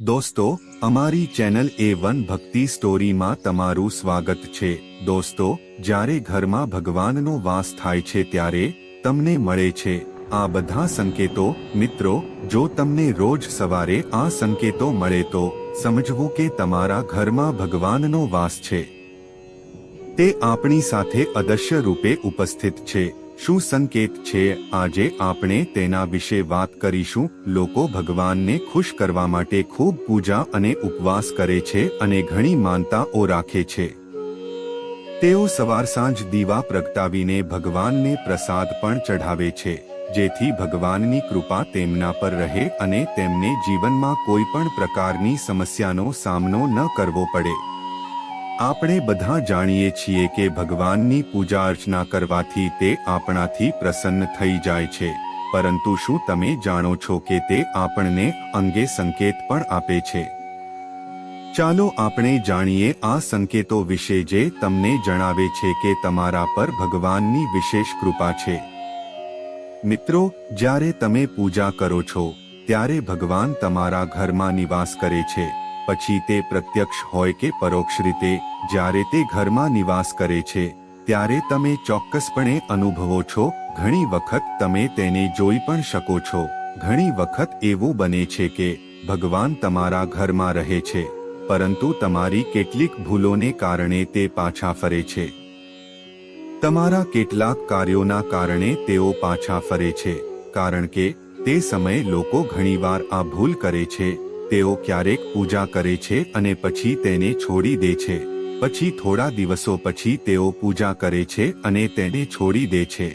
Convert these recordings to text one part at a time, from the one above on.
દોસ્તો, અમારી ચેનલ એ વન ભક્તિ સ્ટોરીમાં તમારું સ્વાગત છે. દોસ્તો, જ્યારે ઘરમાં ભગવાનનો વાસ થાય છે ત્યારે તમને મળે છે. આ બધા સંકેતો, મિત્રો, જો તમને રોજ સવારે આ સંકેતો મળે તો સમજવું કે તમારા ઘરમાં ભગવાનનો વાસ છે. તે આપણી સાથે અદશ્ય રૂપે ઉપસ્થિત છે. શું સંકેત છે? આજે આપણે તેના વિશે વાત કરીશું. લોકો ભગવાનને ખુશ કરવા માટે ખૂબ પૂજા અને ઉપવાસ કરે છે અને ઘણી માનતાઓ રાખે છે. તેઓ સવાર સાંજ દીવા પ્રગટાવીને ભગવાનને પ્રસાદ પણ ચઢાવે છે, જેથી ભગવાનની કૃપા તેમના પર રહે અને તેમને જીવનમાં કોઈ પણ પ્રકારની સમસ્યાનો સામનો ન કરવો પડે. આપણે બધા જાણીએ છીએ કે ભગવાનની પૂજા અર્ચના કરવાથી તે આપણાથી પ્રસન્ન થઈ જાય છે. પરંતુ શું તમે જાણો છો કે તે આપણને અંગે સંકેત પણ આપે છે? ચાલો આપણે જાણીએ આ સંકેતો વિશે જે તમને જણાવે છે કે તમારા પર ભગવાનની વિશેષ કૃપા છે. મિત્રો, જ્યારે તમે પૂજા કરો છો, ત્યારે ભગવાન તમારા ઘરમાં નિવાસ કરે છે. પછી તે પ્રત્યક્ષ હોય કે પરોક્ષ રીતે, જ્યારે તે ઘરમાં નિવાસ કરે છે, ત્યારે તમે ચોક્કસપણે અનુભવો છો, ઘણી વખત તમે તેને જોઈ પણ શકો છો. ઘણી વખત એવું બને છે કે, ભગવાન તમારા ઘરમાં રહે છે, પરંતુ તમારી કેટલીક ભૂલોને કારણે તે પાછા ફરે છે. તમારા કેટલાક કાર્યોના કારણે તેઓ પાછા ફરે છે, કારણ કે, તે સમયે લોકો ઘણીવાર આ ભૂલ કરે છે તેઓ ક્યારેક પૂજા કરે છે અને પછી તેને છોડી દે છે. પછી થોડા દિવસો પછી તેઓ પૂજા કરે છે અને તેને છોડી દે છે.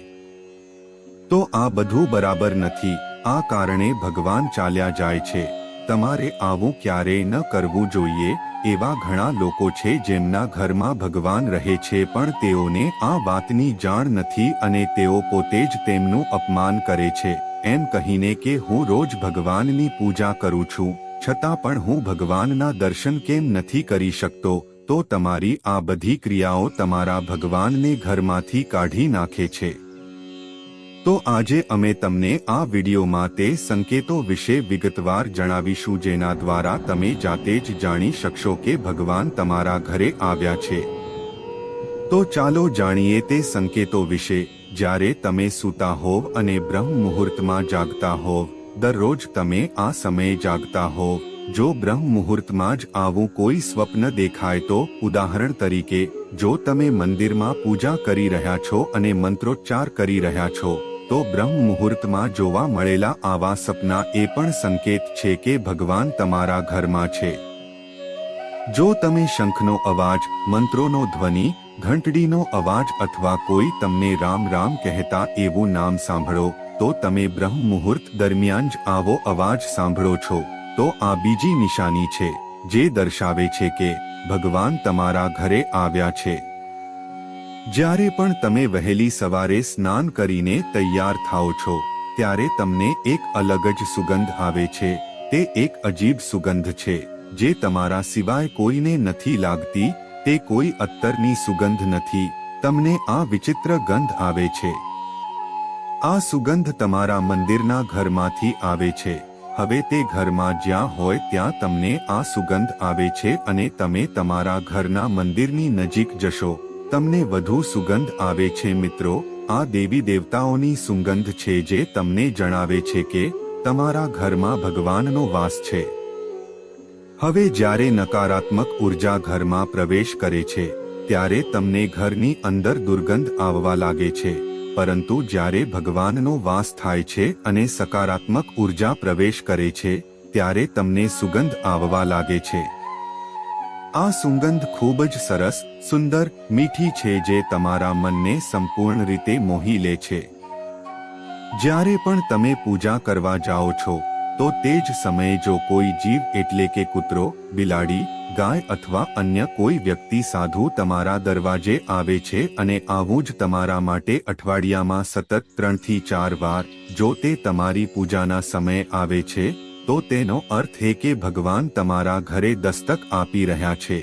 તો આ બધું બરાબર નથી. આ કારણે ભગવાન ચાલ્યા જાય છે. તમારે આવું ક્યારેય ન કરવું જોઈએ, એવા ઘણા લોકો છે જેમના ઘરમાં ભગવાન રહે છે પણ તેઓને આ વાતની જાણ નથી અને તેઓ પોતે જ તેમનું અપમાન કરે છે. એમ કહીને કે હું રોજ ભગવાનની પૂજા કરું છું. છતાં પણ હું ભગવાનના દર્શન કેમ નથી કરી શકતો, તો તમારી આ બધી ક્રિયાઓ તમારા ભગવાનને ઘરમાંથી કાઢી નાખે છે. તો આજે અમે તમને આ વિડીયોમાં તે સંકેતો વિશે વિગતવાર જણાવીશું જેના દ્વારા તમે જાતે જ જાણી શકશો કે ભગવાન તમારા ઘરે આવ્યા છે. તો ચાલો જાણીએ તે સંકેતો વિશે. જ્યારે તમે સૂતા હોવ અને બ્રહ્મ મુહૂર્તમાં જાગતા હોવ દરરોજ તમે આ સમયે જાગતા હો. જો બ્રહ્મ મુહૂર્તમાં જ આવું કોઈ સ્વપ્ન દેખાય તો ઉદાહરણ તરીકે, જો તમે મંદિરમાં પૂજા કરી રહ્યા છો અને મંત્રોચ્ચાર કરી રહ્યા છો, તો બ્રહ્મ મુહૂર્તમાં જોવા મળેલા આવા સપના એ પણ સંકેત છે કે ભગવાન તમારા ઘરમાં છે. જો તમે શંખનો અવાજ, મંત્રોનો ધ્વનિ, ઘંટડીનો અવાજ અથવા કોઈ તમને રામ રામ કહેતા એવું નામ સાંભળો તો તમે બ્રહ્મ મુહૂર્ત દરમિયાન જ આવો અવાજ સાંભળો છો. તો આ બીજી નિશાની છે, જે દર્શાવે છે કે ભગવાન તમારા ઘરે આવ્યા છે. જ્યારે પણ તમે વહેલી સવારે સ્નાન કરીને તૈયાર થાઓ છો, ત્યારે તમને એક અલગ જ સુગંધ આવે છે. તે એક અજીબ સુગંધ છે, જે તમારા સિવાય કોઈને નથી લાગતી, તે કોઈ અત્તરની સુગંધ નથી. તમને આ વિચિત્ર ગંધ આવે છે. આ સુગંધ તમારા મંદિરના ઘરમાંથી આવે છે. હવે તે ઘરમાં જ્યાં હોય ત્યાં તમને આ સુગંધ આવે છે અને તમે તમારા ઘરના મંદિરની નજીક જશો. તમને વધુ સુગંધ આવે છે મિત્રો. આ દેવી દેવતાઓની સુગંધ છે જે તમને જણાવે છે કે તમારા ઘરમાં ભગવાનનો વાસ છે. હવે જ્યારે નકારાત્મક ઊર્જા ઘરમાં પ્રવેશ કરે છે, ત્યારે તમને ઘરની અંદર દુર્ગંધ આવવા લાગે છે. પરંતુ જ્યારે ભગવાનનો વાસ થાય છે અને સકારાત્મક ઊર્જા પ્રવેશ કરે છે, ત્યારે તમને સુગંધ આવવા લાગે છે. આ સુગંધ ખૂબ જ સરસ, સુંદર, મીઠી છે જે તમારા મનને સંપૂર્ણ રીતે મોહી લે છે. જ્યારે પણ તમે પૂજા કરવા જાઓ છો, તો તે જ સમયે જો કોઈ જીવ એટલે કે કૂતરો, બિલાડી ગાય અથવા અન્ય કોઈ વ્યક્તિ સાધુ તમારા દરવાજે આવે છે અને આવું જ તમારા માટે અઠવાડિયામાં સતત ત્રણથી ચાર વાર જો તે તમારી પૂજાના સમયે આવે છે, તો તેનો અર્થ એ કે ભગવાન તમારા ઘરે દસ્તક આપી રહ્યા છે.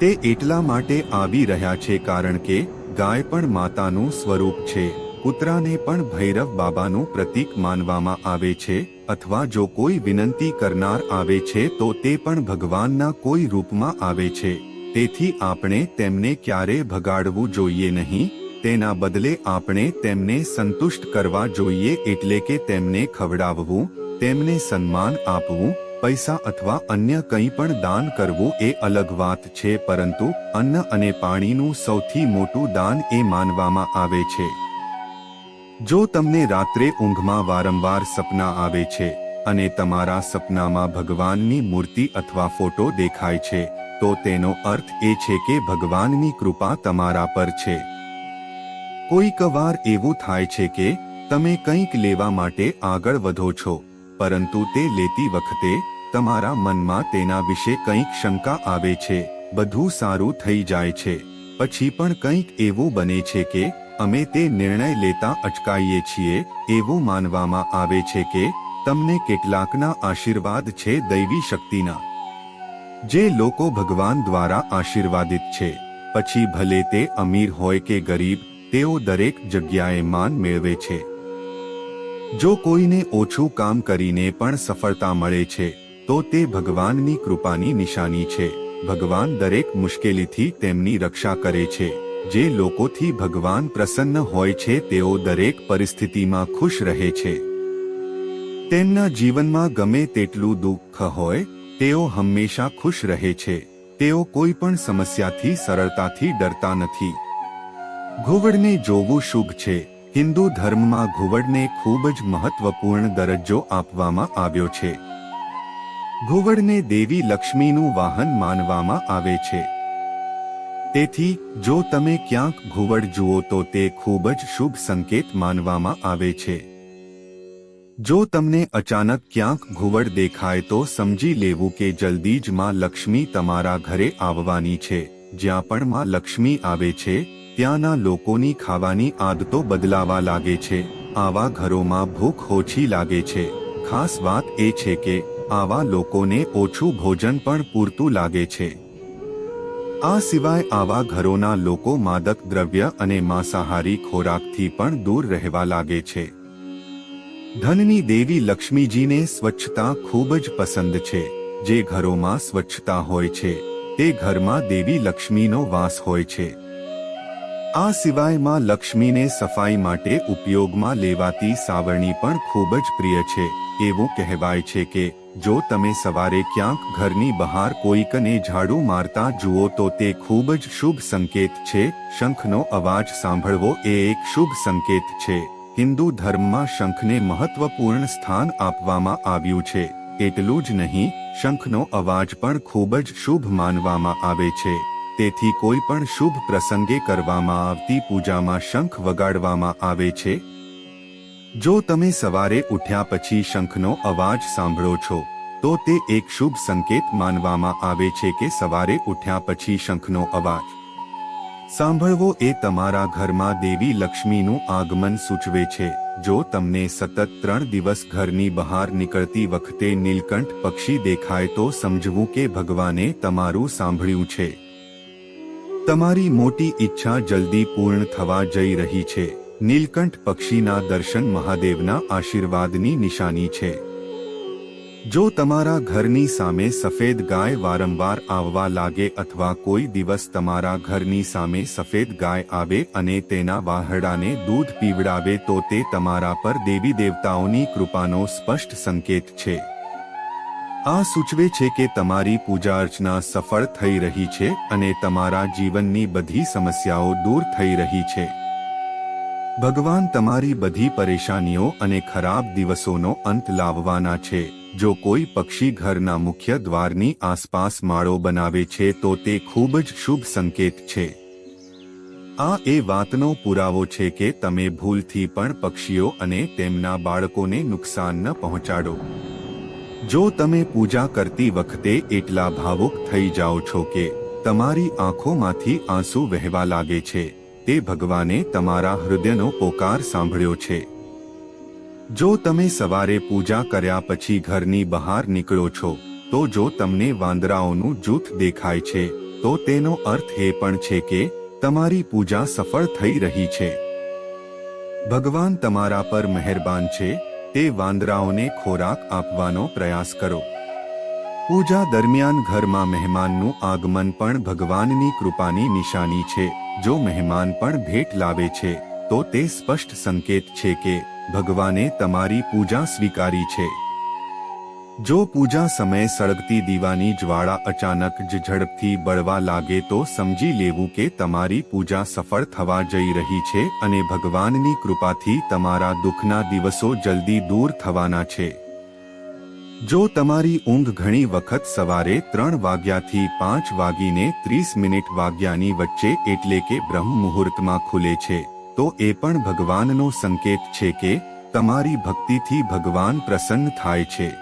તે એટલા માટે આવી રહ્યા છે કારણ કે ગાય પણ માતાનું સ્વરૂપ છે. કૂતરાને પણ ભૈરવ બાબાનું પ્રતીક માનવામાં આવે છે, અથવા જો કોઈ વિનંતી કરનાર આવે છે તો તે પણ ભગવાનના કોઈ રૂપમાં આવે છે. તેથી આપણે તેમને ક્યારે ભગાડવું જોઈએ નહીં, તેના બદલે આપણે તેમને સંતુષ્ટ કરવા જોઈએ એટલે કે તેમને ખવડાવવું, તેમને સન્માન આપવું, પૈસા અથવા અન્ય કંઈ પણ દાન કરવું એ અલગ વાત છે, પરંતુ અન્ન અને પાણીનું સૌથી મોટું દાન એ માનવામાં આવે છે. જો તમને રાત્રે ઊંઘમાં વારંવાર સપના આવે છે અને તમારા સપનામાં ભગવાનની મૂર્તિ અથવા ફોટો દેખાય છે, તો તેનો અર્થ એ છે કે ભગવાનની કૃપા તમારા પર છે. કોઈક વાર એવું થાય છે કે તમે કંઈક લેવા માટે આગળ વધો છો, પરંતુ તે લેતી વખતે તમારા મનમાં તેના વિશે કંઈક શંકા આવે છે, બધું સારું થઈ જાય છે. પછી પણ કંઈક એવું બને છે કે અમે તે નિર્ણય લેતા અચકાઈએ છીએ, એવું માનવામાં આવે છે કે, તમને કેટલાકના આશીર્વાદ છે દૈવી શક્તિના. જે લોકો ભગવાન દ્વારા આશીર્વાદિત છે, પછી ભલે તે અમીર હોય કે ગરીબ, તેઓ દરેક જગ્યાએ માન મેળવે છે. જો કોઈને ઓછું કામ કરીને પણ સફળતા મળે છે, તો તે ભગવાનની કૃપાની નિશાની છે. ભગવાન દરેક મુશ્કેલીથી તેમની રક્ષા કરે છે. જે લોકોથી ભગવાન પ્રસન્ન હોય છે, તેઓ દરેક પરિસ્થિતિમાં ખુશ રહે છે. તેમના જીવનમાં ગમે તેટલું દુઃખ હોય, તેઓ હંમેશા ખુશ રહે છે. તેઓ કોઈ પણ સમસ્યાથી, સરળતાથી ડરતા નથી. ઘુવડને જોવું શુભ છે. હિન્દુ ધર્મમાં ઘુવડને ખૂબ જ મહત્વપૂર્ણ દરજ્જો આપવામાં આવ્યો છે. ઘુવડને દેવી લક્ષ્મીનું વાહન માનવામાં આવે છે. તેથી, જો તમે ક્યાંક ઘુવડ જુઓ તો તે ખૂબ જ શુભ સંકેત માનવામાં આવે છે. જો તમને અચાનક ક્યાંક ઘુવડ દેખાય તો સમજી લેવું કે જલ્દી જ માં લક્ષ્મી તમારા ઘરે આવવાની છે. જ્યાં પણ માં લક્ષ્મી આવે છે, ત્યાંના લોકોની ખાવાની આદતો બદલાવા લાગે છે. આવા ઘરોમાં ભૂખ ઓછી લાગે છે. ખાસ વાત એ છે કે, આવા લોકોને ઓછું ભોજન પણ પૂરતું લાગે છે. આ સિવાય આવા ઘરોના લોકો માદક દ્રવ્ય અને માંસાહારી ખોરાકથી પણ દૂર રહેવા લાગે છે. ધનની દેવી લક્ષ્મીજીને સ્વચ્છતા ખૂબ જ પસંદ છે. જે ઘરોમાં સ્વચ્છતા હોય છે, તે ઘરમાં દેવી લક્ષ્મીનો વાસ હોય છે. આ સિવાયમાં લક્ષ્મીને સફાઈ માટે ઉપયોગમાં લેવાતી સાવરણી પણ ખૂબ જ પ્રિય છે. એવું કહેવાય છે કે, જો તમે સવારે ક્યાંક ઘરની બહાર કોઈકને ઝાડુ મારતા જુઓ તો તે ખૂબ જ શુભ સંકેત છે. શંખનો અવાજ સાંભળવો એ એક શુભ સંકેત છે. હિન્દુ ધર્મમાં શંખને મહત્વપૂર્ણ સ્થાન આપવામાં આવ્યું છે. એટલું જ નહીં, શંખનો અવાજ પણ ખૂબ જ શુભ માનવામાં આવે છે. તેથી કોઈ પણ શુભ પ્રસંગે કરવામાં આવતી પૂજામાં શંખ વગાડવામાં આવે છે? જો તમે સવારે ઉઠ્યા પછી શંખનો અવાજ સાંભળો છો, તો તે એક શુભ સંકેત માનવામાં આવે છે કે સવારે ઉઠ્યા પછી શંખનો અવાજ સાંભળવો એ તમારા ઘરમાં દેવી લક્ષ્મીનું આગમન સૂચવે છે. જો તમને સતત ત્રણ દિવસ ઘરની બહાર નીકળતી વખતે નીલકંઠ પક્ષી દેખાય તો સમજવું કે ભગવાને તમારું સાંભળ્યું છે. તમારી મોટી ઈચ્છા જલ્દી પૂર્ણ થવા જઈ રહી છે. નીલકંઠ પક્ષીના દર્શન મહાદેવના આશીર્વાદની નિશાની છે. જો તમારા ઘરની સામે સફેદ ગાય વારંવાર આવવા લાગે અથવા કોઈ દિવસ તમારા ઘરની સામે સફેદ ગાય આવે અને તેના વાહડાને દૂધ પીવડાવે તો તે તમારા પર દેવી દેવતાઓની કૃપાનો સ્પષ્ટ સંકેત છે. આ સૂચવે છે કે તમારી પૂજા અર્ચના સફળ થઈ રહી છે અને તમારા જીવનની બધી સમસ્યાઓ દૂર થઈ રહી છે. ભગવાન તમારી બધી પરેશાનીઓ અને ખરાબ દિવસોનો અંત લાવવાના છે. જો કોઈ પક્ષી ઘરના મુખ્ય દ્વારની આસપાસ માળો બનાવે છે તો તે ખૂબ જ શુભ સંકેત છે. આ એ વાતનો પુરાવો છે કે તમે ભૂલથી પણ પક્ષીઓ અને તેમના બાળકોને નુકસાન ન પહોંચાડો. જો તમે પૂજા કરતી વખતે એટલા ભાવુક થઈ જાઓ છો કે તમારી આંખોમાંથી આંસુ વહેવા લાગે છે, તે ભગવાને તમારા હૃદયનો પોકાર સાંભળ્યો છે. જો તમે સવારે પૂજા કર્યા પછી ઘરની બહાર નીકળો છો, તો જો તમને વાંદરાઓનું જૂથ દેખાય છે, તો તેનો અર્થ એ પણ છે કે તમારી પૂજા સફળ થઈ રહી છે. ભગવાન તમારા પર મહેરબાન છે તે વાંદરાઓને ખોરાક આપવાનો પ્રયાસ કરો. પૂજા દરમિયાન ઘરમાં મહેમાનનું આગમન પણ ભગવાનની કૃપાની નિશાની છે. જો મહેમાન પણ ભેટ લાવે છે, તો તે સ્પષ્ટ સંકેત છે કે ભગવાને તમારી પૂજા સ્વીકારી છે. જો પૂજા સમયે સળગતી દીવાની જ્વાળા અચાનક જ ઝડપથી બળવા લાગે તો સમજી લેવું કે તમારી પૂજા સફળ થવા જઈ રહી છે અને ભગવાનની કૃપાથી તમારા દુઃખના દિવસો જલ્દી દૂર થવાના છે. જો તમારી ઊંઘ ઘણી વખત સવારે ત્રણ વાગ્યાથી પાંચ વાગીને ત્રીસ મિનિટ વાગ્યાની વચ્ચે એટલે કે બ્રહ્મ મુહૂર્તમાં ખુલે છે, તો એ પણ ભગવાનનો સંકેત છે કે તમારી ભક્તિથી ભગવાન પ્રસન્ન થાય છે.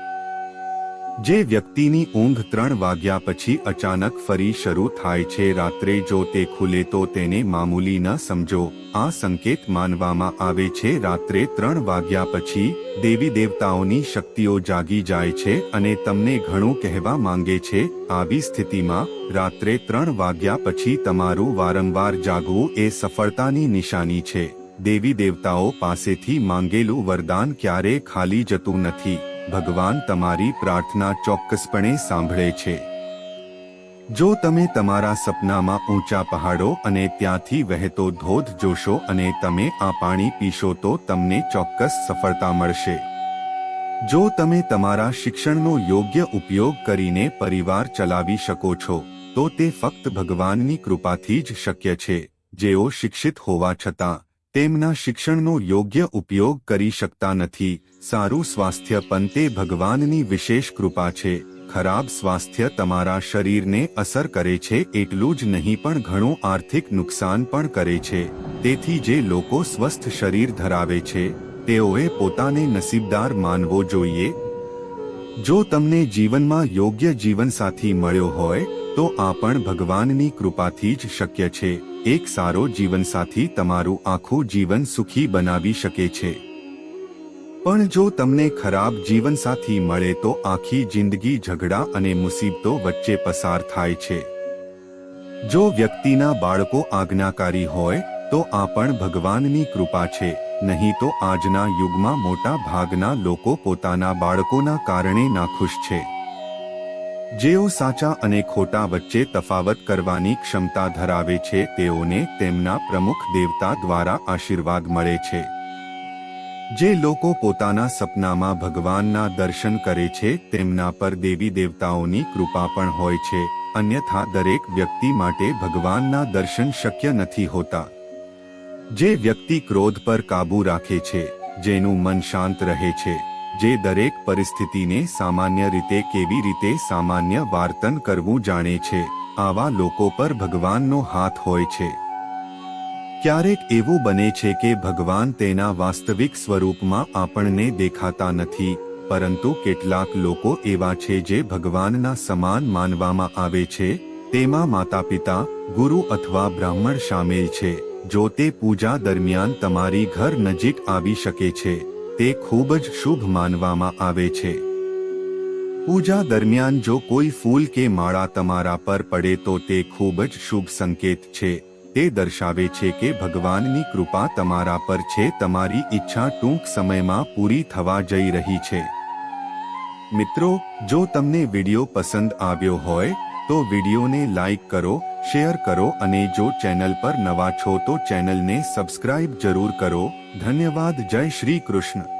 જે વ્યક્તિની ઊંઘ ત્રણ વાગ્યા પછી અચાનક ફરી શરૂ થાય છે. રાત્રે જો તે ખુલે તો તેને મામૂલી ન સમજો. આ સંકેત માનવામાં આવે છે. રાત્રે ત્રણ વાગ્યા પછી દેવી દેવતાઓની શક્તિઓ જાગી જાય છે અને તમને ઘણું કહેવા માંગે છે. આવી સ્થિતિમાં રાત્રે ત્રણ વાગ્યા પછી તમારું વારંવાર જાગવું એ સફળતાની નિશાની છે. દેવી દેવતાઓ પાસેથી માંગેલું વરદાન ક્યારે ખાલી જતું નથી. ભગવાન તમારી પ્રાર્થના ચોક્કસપણે સાંભળે છે. જો તમે તમારા સપનામાં ઊંચા પહાડો અને ત્યાંથી વહેતો ધોધ જોશો અને તમે આ પાણી પીશો તો તમને ચોક્કસ સફળતા મળશે. જો તમે તમારા શિક્ષણનો યોગ્ય ઉપયોગ કરીને પરિવાર ચલાવી શકો છો, તો તે ફક્ત ભગવાનની કૃપાથી જ શક્ય છે, જેઓ શિક્ષિત હોવા છતાં. તેમના શિક્ષણનો યોગ્ય ઉપયોગ કરી શકતા નથી. સારું સ્વાસ્થ્ય પણ તે ભગવાનની વિશેષ કૃપા છે. ખરાબ સ્વાસ્થ્ય તમારા શરીરને અસર કરે છે એટલું જ નહીં પણ ઘણું આર્થિક નુકસાન પણ કરે છે. તેથી જે લોકો સ્વસ્થ શરીર ધરાવે છે, તેઓએ પોતાને નસીબદાર માનવો જોઈએ. જો તમને જીવનમાં યોગ્ય જીવનસાથી મળ્યો હોય, તો આ પણ ભગવાનની કૃપાથી જ શક્ય છે. એક સારો જીવનસાથી તમારું આખું જીવન સુખી બનાવી શકે છે. પણ જો તમને ખરાબ જીવનસાથી મળે તો આખી જિંદગી ઝઘડા અને મુસીબતો વચ્ચે પસાર થાય છે. જો વ્યક્તિના બાળકો આજ્ઞાકારી હોય, તો આ પણ ભગવાનની કૃપા છે, નહીં તો આજના યુગમાં મોટા ભાગના લોકો પોતાના બાળકોના કારણે નાખુશ છે. જેઓ સાચા અને ખોટા વચ્ચે તફાવત કરવાની ક્ષમતા ધરાવે છે, તેઓને તેમના પ્રમુખ દેવતા દ્વારા આશીર્વાદ મળે છે. જે લોકો પોતાના સપનામાં ભગવાનના દર્શન કરે છે, તેમના પર દેવી દેવતાઓની કૃપા પણ હોય છે, અન્યથા દરેક વ્યક્તિ માટે ભગવાનના દર્શન શક્ય નથી હોતા. જે વ્યક્તિ ક્રોધ પર કાબૂ રાખે છે, જેનું મન શાંત રહે છે. જે દરેક પરિસ્થિતિને સામાન્ય રીતે કેવી રીતે સામાન્ય વાર્તન કરવું જાણે છે, આવા લોકો પર ભગવાનનો હાથ હોય છે. ક્યારેક એવું બને છે કે ભગવાન તેના વાસ્તવિક સ્વરૂપમાં આપણને દેખાતા નથી, પરંતુ કેટલાક લોકો એવા છે જે ભગવાનના સમાન માનવામાં આવે છે, તેમાં માતા પિતા ગુરુ અથવા બ્રાહ્મણ સામેલ છે, જો તે પૂજા દરમિયાન તમારી ઘર નજીક આવી શકે છે. તે ખૂબ જ શુભ માનવામાં આવે છે. પૂજા દરમિયાન જો કોઈ ફૂલ કે માળા તમારા પર પડે તો તે ખૂબ જ શુભ સંકેત છે. તે દર્શાવે છે કે ભગવાનની કૃપા તમારા પર છે. તમારી ઈચ્છા ટૂંક સમયમાં પૂરી થવા જઈ રહી છે. મિત્રો, જો તમને વિડિયો પસંદ આવ્યો હોય તો વિડીયોને લાઇક કરો, શેર કરો અને જો ચેનલ પર નવા છો તો ચેનલને સબસ્ક્રાઇબ જરૂર કરો. ધન્યવાદ, જય શ્રી કૃષ્ણ.